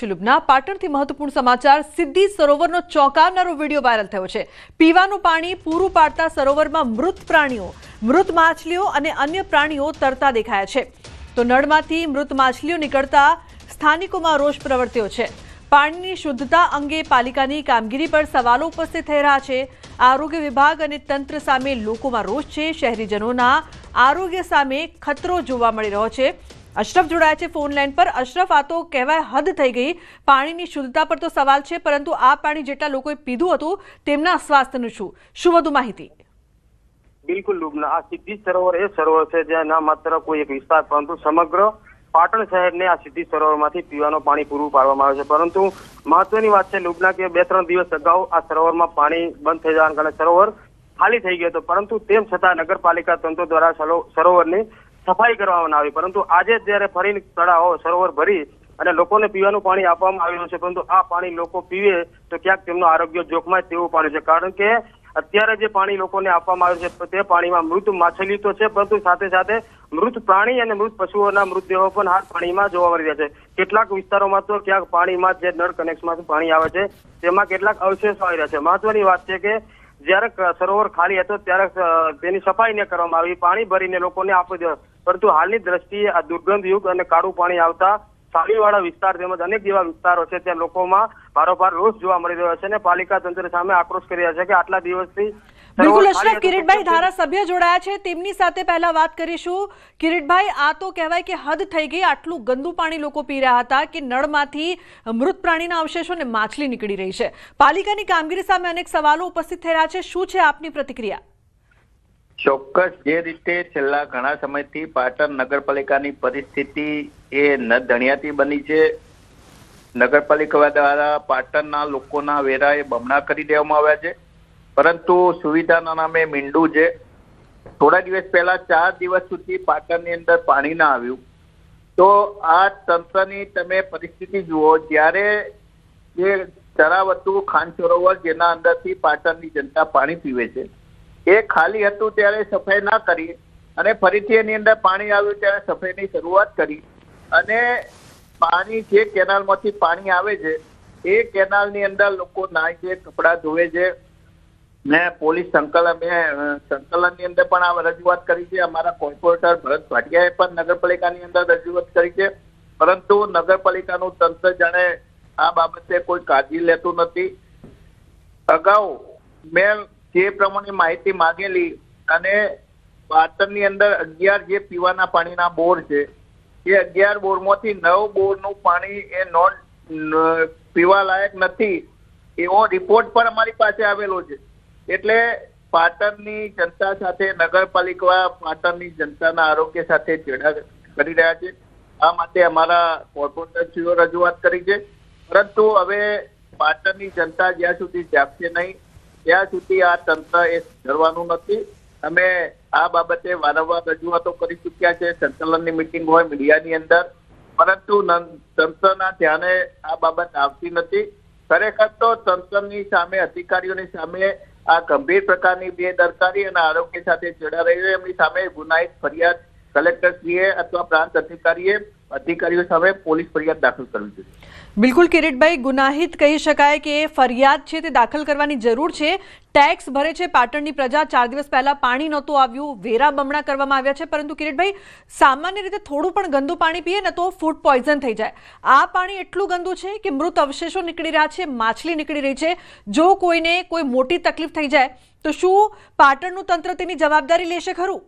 છું લુબના પાટણથી મહત્વપૂર્ણ સમાચાર સિદ્ધિ સરોવરનો ચોંકાવનારો વીડિયો વાયરલ થયો છે. પીવાનું પાણી પૂરું પાડતા સરોવરમાં મૃત પ્રાણીઓ, મૃત માછલીઓ અને અન્ય પ્રાણીઓ તરતા દેખાયા છે. તો નળમાંથી મૃત માછલીઓ નીકળતા સ્થાનિકોમાં રોષ પ્રવર્ત્યો છે. પાણીની શુદ્ધતા અંગે પાલિકાની કામગીરી પર સવાલો ઉપસ્થિત થઈ રહ્યા છે. આરોગ્ય વિભાગ અને તંત્ર સામે લોકોમાં રોષ છે. શહેરીજનોના આરોગ્ય સામે ખતરો જોવા મળી રહ્યો છે. અશરફ જોડાયા છે ફોન લાઈન પર. અશરફ, આ તો કહેવાય હદ થઈ ગઈ. પાણીની શુદ્ધતા પર તો સવાલ છે, પરંતુ આ પાણી જેટલા લોકોએ પીધું હતું, તેમના સ્વાસ્થ્યનું શું? શું વધુ માહિતી? બિલકુલ લુબના આ સિદ્ધિ સરોવર એ સરોવર છે, જ્યાં ના માત્ર કોઈ એક વિસ્તાર, પરંતુ સમગ્ર પાટણ શહેરને આ સિદ્ધિ સરોવરમાંથી પીવાનું પાણી પૂરું પાડવામાં આવે છે. પરંતુ મહત્વની વાત છે લુબના કે બે ત્રણ દિવસ અગાઉ આ સરોવરમાં પાણી બંધ થઈ જવાના કારણે સરોવર ખાલી થઈ ગયો હતો. પરંતુ તેમ છતાં નગરપાલિકા તંત્ર દ્વારા સરોવરની સફાઈ કરવામાં આવી. પરંતુ આજે જ્યારે ફરી તળાવો સરોવર ભરી અને લોકોને પીવાનું પાણી આપવામાં આવ્યું છે, પરંતુ આ પાણી લોકો પીવે તો ક્યાંક તેમનું આરોગ્ય જોખમાય તેવું પાણી છે. કારણ કે અત્યારે જે પાણી લોકોને આપવામાં આવ્યું છે, તે પાણીમાં મૃત માછલી તો છે, પરંતુ સાથે સાથે મૃત પ્રાણી અને મૃત પશુઓના મૃતદેહો પણ હાલ પાણીમાં જોવા મળી રહ્યા છે. કેટલાક વિસ્તારોમાં તો ક્યાંક પાણીમાં જે નળ કનેક્શનમાંથી પાણી આવે છે, તેમાં કેટલાક અવશેષો આવી રહ્યા છે. મહત્વની વાત છે કે જ્યારે સરોવર ખાલી હતો, ત્યારે તેની સફાઈ ન કરવામાં આવી. પાણી ભરીને લોકોને આપી પરંતુ હાલની દ્રષ્ટિએ આ દુર્ગંધયુક્ત અને કાળું પાણી આવતા સાલીવાળા વિસ્તાર તેમજ અનેક જેવા વિસ્તારો છે ત્યાં લોકોમાં ભારોભાર રોષ જોવા મળી રહ્યો છે અને પાલિકા તંત્ર સામે આક્રોશ કરી રહ્યા છે કે આટલા દિવસથી બિલકુલ અશરફ કિરીટભાઈ ધારાસભ્ય જોડાયા છે. તેમની સાથે પહેલા વાત કરીશું. કિરીટભાઈ આ તો કહેવાય કે હદ થઈ ગઈ. આટલું ગંદુ પાણી લોકો પી રહ્યા હતા કે નળમાંથી મૃત પ્રાણીના અવશેષો ને માછલી નીકળી રહી છે. પાલિકાની કામગીરી સામે અનેક સવાલો ઉપસ્થિત થઈ રહ્યા છે. શું છે આપની પ્રતિક્રિયા? ચોક્કસ જે રીતે છેલ્લા ઘણા સમયથી પાટણ નગરપાલિકાની પરિસ્થિતિ એ ન ધણિયાતી બની છે. નગરપાલિકા દ્વારા પાટણના લોકોના વેરા એ બમણા કરી દેવામાં આવ્યા છે. પરંતુ સુવિધાના નામે મીંડું છે. થોડા દિવસ પહેલા ચાર દિવસ સુધી પાટણની અંદર પાણી ના આવ્યું. તો આ તંત્રની તમે પરિસ્થિતિ જુઓ, જ્યારે જે તરાવતું ખાન સરોવર જેના અંદરથી પાટણની જનતા પાણી પીવે છે. એ ખાલી હતું ત્યારે સફાઈ ના કરી અને ફરીથી એની અંદર પાણી આવ્યું ત્યારે સફાઈની શરૂઆત કરી. અને પાણી જે કેનાલમાંથી પાણી આવે છે, એ કેનાલની અંદર લોકો નાય છે, કપડાં ધોવે છે. ને પોલીસ સંકલન, મેં સંકલનની અંદર પણ આ રજૂઆત કરી છે. અમારા કોર્પોરેટર ભરત ભાટિયાએ પણ નગરપાલિકાની અંદર રજૂઆત કરી છે. પરંતુ નગરપાલિકાનું તંત્ર જાણે આ બાબતે કોઈ કાળજી લેતું નથી. અગાઉ મેં જે પ્રમાણે માહિતી માંગેલી અને પાટણની અંદર અગિયાર જે પીવાના પાણીના બોર છે, એ અગિયાર બોરમાંથી નવ બોરનું પાણી એ નોન પીવા લાયક નથી. એવો રિપોર્ટ પણ અમારી પાસે આવેલો છે. એટલે પાટણની જનતા સાથે, નગરપાલિકા પાટણની જનતાના આરોગ્ય સાથે ચેડા કરી રહ્યા છે. આ માટે અમારા કોર્પોરેટરશ્રીઓ રજૂઆત કરી છે. પરંતુ હવે પાટણની જનતા જ્યાં સુધી જાગશે નહીં ત્યાં સુધી આ તંત્ર એ સુધરવાનું નથી. અમે આ બાબતે વારંવાર રજૂઆતો કરી ચૂક્યા છે. સંકલનની મિટિંગ હોય મીડિયાની અંદર. પરંતુ તંત્રના ધ્યાને આ બાબત આવતી નથી. ખરેખર તો તંત્રની સામે, અધિકારીઓની સામે આ ગંભીર પ્રકારની બેદરકારી અને આરોગ્ય સાથે જોડા રહી એમની સામે ગુનાહિત ફરિયાદ કલેક્ટરશ્રીએ અથવા પ્રાંત અધિકારીએ અધિકારીઓ સામે પોલીસ ફરિયાદ દાખલ કરવી જોઈએ. બિલકુલ કિરીટભાઈ, ગુનાહિત કહી શકાય કે ફરિયાદ છે તે દાખલ કરવાની જરૂર છે. ટેક્સ ભરે છે પાટણની પ્રજા. ચાર દિવસ પહેલા પાણી નહોતું આવ્યું. વેરા બમણા કરવામાં આવ્યા છે. પરંતુ કિરીટભાઈ, સામાન્ય રીતે થોડું પણ ગંદુ પાણી પીએ ને તો ફૂડ પોઈઝન થઈ જાય. આ પાણી એટલું ગંદુ છે કે મૃત અવશેષો નીકળી રહ્યા છે, માછલી નીકળી રહી છે. જો કોઈને કોઈ મોટી તકલીફ થઈ જાય, તો શું પાટણનું તંત્ર તેની જવાબદારી લેશે ખરું?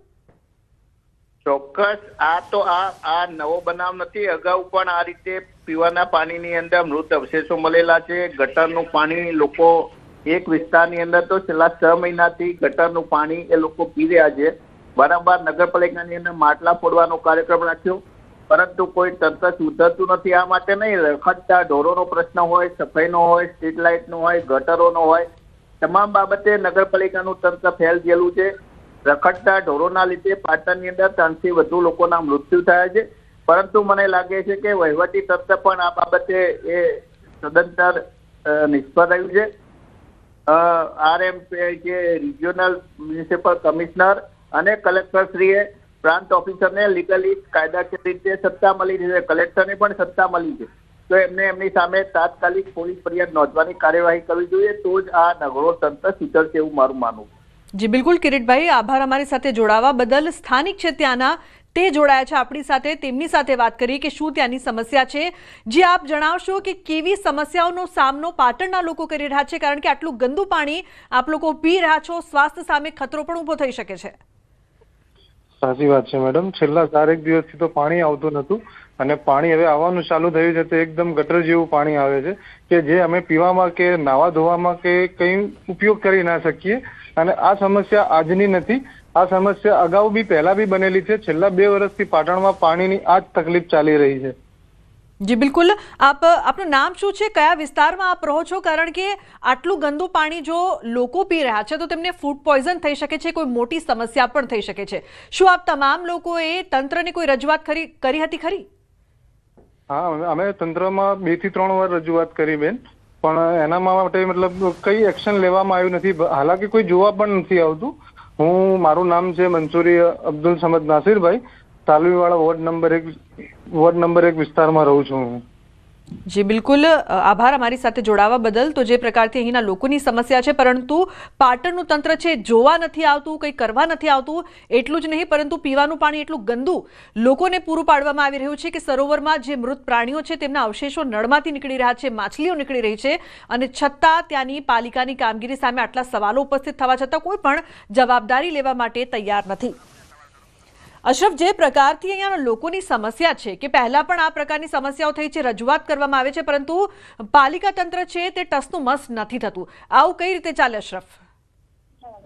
ચોક્કસ. આ તો આ આ નવો બનાવ નથી. અગાઉ પણ આ રીતે પીવાના પાણીની અંદર મૃત અવશેષો મળેલા છે. ગટરનું પાણી લોકો એક વિસ્તારની અંદર તો છેલ્લા છ મહિનાથી ગટરનું પાણી એ લોકો પી રહ્યા છે. વારંવાર નગરપાલિકાની અંદર માટલા ફોડવાનો કાર્યક્રમ રાખ્યો. પરંતુ કોઈ તંત્ર સુધરતું નથી. આ માટે નહીં, રખડતા ઢોરોનો પ્રશ્ન હોય, સફાઈનો હોય સ્ટ્રીટ લાઇટનો હોય, ગટરોનો હોય, તમામ બાબતે નગરપાલિકાનું તંત્ર ફેલ ગયેલું છે. રખડતા ઢોરોના લીધે પાટણની અંદર ત્રણથી વધુ લોકોના મૃત્યુ થયા છે. પરંતુ મને લાગે છે કે વહીવટી તંત્ર પણ આ બાબતે એ સદંતર નિષ્ફળ રહ્યું છે. આરએમ જે રિજિયોનલ મ્યુનિસિપલ કમિશનર અને કલેક્ટરશ્રીએ પ્રાંત ઓફિસરને લીગલી કાયદાકીય રીતે સત્તા મળી છે. કલેક્ટરને પણ સત્તા મળી છે. તો એમને એમની સામે તાત્કાલિક પોલીસ ફરિયાદ નોંધવાની કાર્યવાહી કરવી જોઈએ. તો જ આ નગરો તંત્ર સુધરશે એવું મારું માનવું જી, બિલકુલ કિરીટભાઈ, આભાર અમારી સાથે જોડાવા બદલ. સ્થાનિક છે ત્યાંના, તે જોડાયા છે આપણી સાથે. તેમની સાથે વાત કરી કે શું ત્યાંની સમસ્યા છે. જે, આપ જણાવશો કે કેવી સમસ્યાઓનો સામનો પાટણના લોકો કરી રહ્યા છે, કારણ કે આટલું ગંદુ પાણી આપ લોકો પી રહ્યા છો. સ્વાસ્થ્ય સામે ખતરો પણ ઊભો થઈ શકે છે. સાચી વાત છે મેડમ. છેલ્લા ચારેક દિવસથી તો પાણી આવતું નતું અને પાણી હવે આવવાનું ચાલુ થયું છે, તો એકદમ ગટર જેવું પાણી આવે છે કે જે અમે પીવામાં કે નાવા ધોવામાં કે કંઈ ઉપયોગ કરી ના શકીએ. અને આ સમસ્યા આજની નથી. આ સમસ્યા અગાઉ બી પહેલા બી બનેલી છે. છેલ્લા બે વર્ષથી પાટણમાં પાણીની આ જ તકલીફ ચાલી રહી છે. જી, બિલકુલ. આપ, આપનું નામ શું છે? કયા વિસ્તારમાં આપ રહો છો? કારણ કે આટલું ગંદુ પાણી જો લોકો પી રહ્યા છે, તો તેમને ફૂડ પોઈઝન થઈ શકે છે, કોઈ મોટી સમસ્યા પણ થઈ શકે છે. શું આપ તમામ લોકોએ તંત્રને કોઈ રજૂઆત કરી કરી હતી ખરી? હા, અમે- તંત્રમાં બેથી ત્રણ વાર રજૂઆત કરી, બેન. પણ એના માટે મતલબ કઈ એક્શન લેવામાં આવ્યું નથી. હાલાકી કોઈ જોવા પણ નથી આવતું. હું, મારું નામ છે મંસૂરી અબ્દુલ સમદ નાસિરભાઈ. તાલવીવાળા વોર્ડ નંબર એક વોર્ડ નંબર એક વિસ્તારમાં રહું છું હું. જી, બિલકુલ. આભાર અમારી સાથે જોડાવા બદલ. તો જે પ્રકારથી અહીંના લોકોની સમસ્યા છે, પરંતુ પાટણનું તંત્ર છે, જોવા નથી આવતું, કંઈ કરવા નથી આવતું, એટલું જ નહીં, પરંતુ પીવાનું પાણી એટલું ગંદુ લોકોને પૂરું પાડવામાં આવી રહ્યું છે કે સરોવરમાં જે મૃત પ્રાણીઓ છે, તેમના અવશેષો નળમાંથી નીકળી રહ્યા છે, માછલીઓ નીકળી રહી છે, અને છતાં ત્યાંની પાલિકાની કામગીરી સામે આટલા સવાલો ઉપસ્થિત થવા છતાં કોઈ પણ જવાબદારી લેવા માટે તૈયાર નથી. અશરફ, જે પ્રકારથી અહીંયાના લોકોની સમસ્યા છે કે પહેલા પણ આ પ્રકારની સમસ્યાઓ થઈ છે, રજૂઆત કરવામાં આવે છે, પરંતુ પાલિકા તંત્ર છે તે ટસનું મસ નથી થતું. આવું કઈ રીતે ચાલે અશરફ?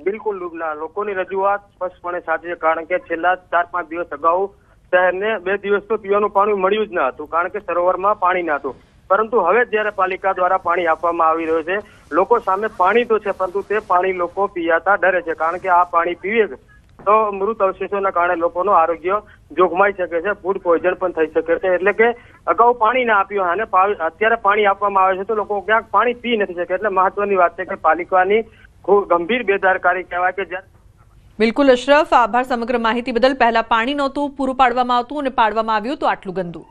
બિલકુલ લોકોની રજૂઆત સ્પષ્ટપણે સાચી છે, કારણ કે છેલ્લા ચાર પાંચ દિવસ અગાઉ શહેરને બે દિવસ તો પીવાનું પાણી મળ્યું જ ન હતું, કારણ કે સરોવરમાં પાણી ન હતું. પરંતુ હવે જ્યારે પાલિકા દ્વારા પાણી આપવામાં આવી રહ્યું છે, લોકો સામે પાણી તો છે, પરંતુ તે પાણી લોકો પીયાતા ડરે છે, કારણ કે આ પાણી પીવે તો મૃત અવશેષોના કારણે લોકોનું આરોગ્ય જોખમાઈ શકે છે ફૂડ પોઈઝન પણ થઈ શકે છે. એટલે કે અગાઉ પાણી ના આપ્યું અને અત્યારે પાણી આપવામાં આવે છે, તો લોકો ક્યાંક પાણી પી નથી શકે. એટલે મહત્વની વાત છે કે પાલિકાની ખૂબ ગંભીર બેદરકારી કહેવાય કે જ્યારે બિલકુલ, અશરફ, આભાર સમગ્ર માહિતી બદલ. પહેલા પાણી નહોતું પૂરું પાડવામાં આવતું અને પાડવામાં આવ્યું તો આટલું ગંદુ.